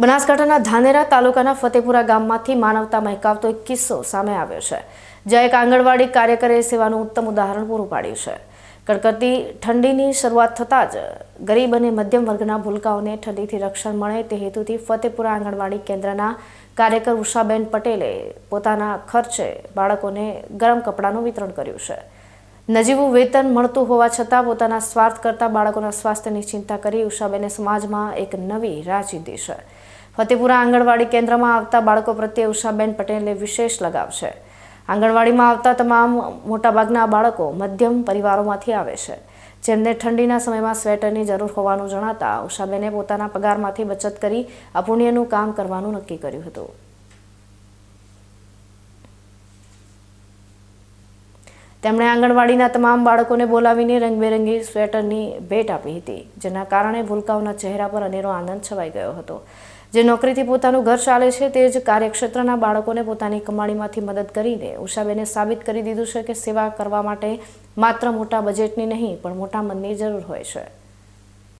બનાસકાંઠાના ધાનેરા તાલુકાના ફતેપુરા ગામમાંથી માનવતા મહેકાવતો એક કિસ્સો સામે આવ્યો છે, જ્યાં એક આંગણવાડી કાર્યકરે સેવાનું ઉત્તમ ઉદાહરણ પૂરું પાડ્યું છે. કડકડતી ઠંડીની શરૂઆત થતાં જ ગરીબ અને મધ્યમ વર્ગના ભૂલકાઓને ઠંડીથી રક્ષણ મળે તે હેતુથી ફતેપુરા આંગણવાડી કેન્દ્રના કાર્યકર ઉષાબેન પટેલે પોતાના ખર્ચે બાળકોને ગરમ કપડાનું વિતરણ કર્યું છે. નજીવું વેતન મળતું હોવા છતાં પોતાના સ્વાર્થ કરતાં બાળકોના સ્વાસ્થ્યની ચિંતા કરી ઉષાબેને સમાજમાં એક નવી રાહ ચીંધી છે ફતેપુરા આંગણવાડી કેન્દ્રમાં આવતા બાળકો પ્રત્યે ઉષાબેન પટેલને વિશેષ લગાવ છે. આંગણવાડીમાં આવતા તમામ મોટાભાગના બાળકો મધ્યમ પરિવારોમાંથી આવે છે. જેમને ઠંડીના સમયમાં સ્વેટરની જરૂર હોવાનું જણાતા ઉષાબેને પોતાના પગારમાંથી બચત કરી અપુણ્યનું કામ કરવાનું નક્કી કર્યું હતું. તેમણે આંગણવાડીના તમામ બાળકોને બોલાવીને રંગબેરંગી સ્વેટરની ભેટ આપી હતી, જેના કારણે ભૂલકાઓના ચહેરા પર અનેરો આનંદ છવાઈ ગયો હતો. જે નોકરીથી પોતાનું ઘર ચાલે છે તે જ કાર્યક્ષેત્રના બાળકોને પોતાની કમાણીમાંથી મદદ કરીને ઉષાબેને સાબિત કરી દીધું છે કે સેવા કરવા માટે માત્ર મોટા બજેટની નહીં, પણ મોટા મનની જરૂર હોય છે.